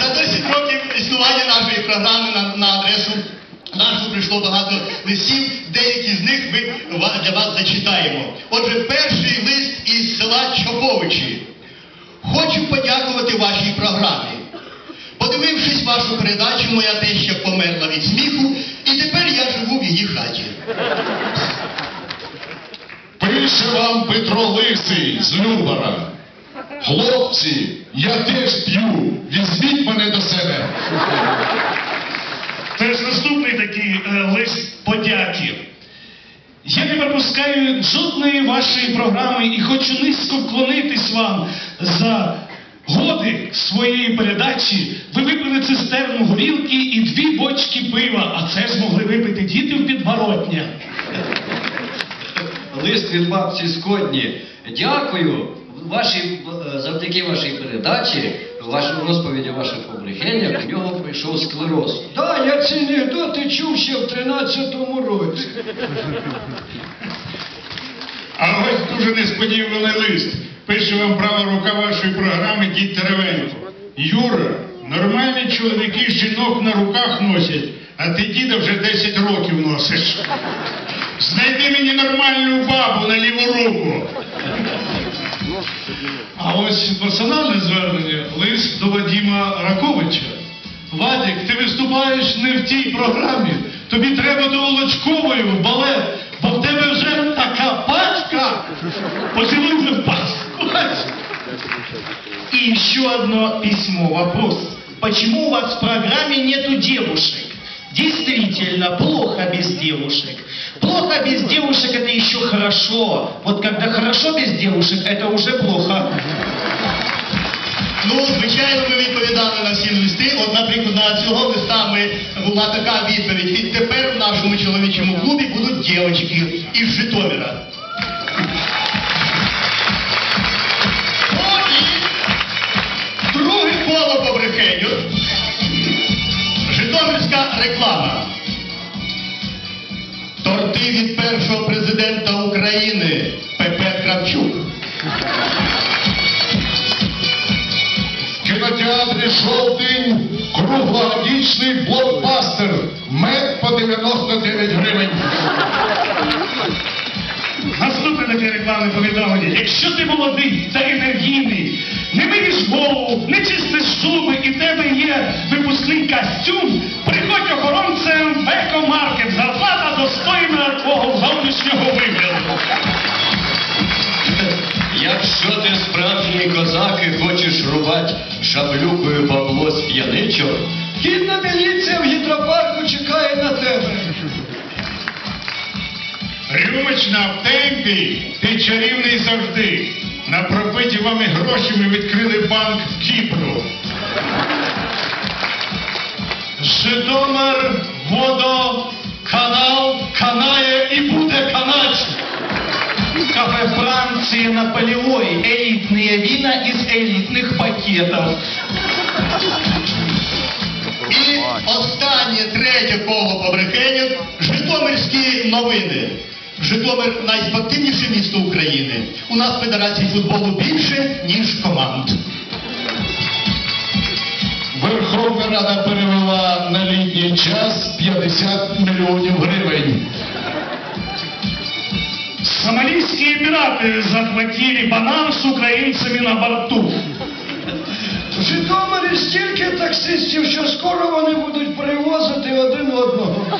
За 10 років існування нашої програми на, на адресу нашу прийшло багато листів, деякі з них ми для вас зачитаємо. Отже, перший лист із села Чоповичі. Хочу подякувати вашій програмі. Подивившись вашу передачу, моя теща померла від сміху, і тепер я живу в її хаті. Пише вам Петро Лисий з Любара. Хлопці, я теж п'ю. Лист подяки. Я не пропускаю жодної вашої програми і хочу низько вклонитись вам за годи своєї передачі. Ви випили цистерну горілки і дві бочки пива, а це ж могли випити діти в підворотня. Лист від бабці з Дякую. Вашій, е, завдяки вашій передачі, вашому розповіді ваших побрехеннях, у нього прийшов склероз. Да, я ці анекдоти чув ще в 13-му році. А ось дуже несподіваний лист. Пише вам права рука вашої програми дід Теревенко. Юра, нормальні чоловіки жінок на руках носять, а ти діда вже 10 років носиш. Знайди мені нормальну бабу на ліву руку. А ось персональне звернення лист до Вадима Раковича. Вадик, ти виступаєш не в тій програмі. Тобі треба до Волочкової в балет, бо в тебе вже така пачка. Поцілуй вже в пачку. И еще одно письмо, вопрос. Почему у вас в программе нету девушек? Действительно, плохо без девушек. Плохо без девушек это еще хорошо. Вот когда хорошо без девушек, это уже плохо. Ну, звичайно, ми відповідали на всі листи. От, наприклад, на цього листа ми була така відповідь. Відтепер в нашому чоловічому клубі будуть дівчатки із Житомира. І друге коло по брехенню. Житомирська реклама. Торти від першого президента України Кравчук. В кінотеатрі «Жовтень» круглогодічний блокбастер. Мед по 99 гривень. Наступне таке рекламне повідомлення. Якщо ти молодий та енергійний, не миєш голову, не чистиш зуби і в тебе є випускний костюм, приходь Якщо ти справжній козак і хочеш рубати шаблюкою бабло з п'яничок, Гідна міліція в гідропарку чекає на тебе. Рюмочна в темпі, ти чарівний завжди. На пропиті вами гроші ми відкрили банк в Кіпру. Житомир, Полевой. Элитные вина из элитных пакетов. І останнє третє коло по брехенню Житомирські новини. Житомир найспортивніше місто України. У нас в Федерації футболу більше, ніж команд. Верховна Рада перевела на літній час 50 мільйонів гривень. пираты захватили банан с українцями на борту. В Житомирі стільки таксистів, що скоро вони будуть привозити один одного.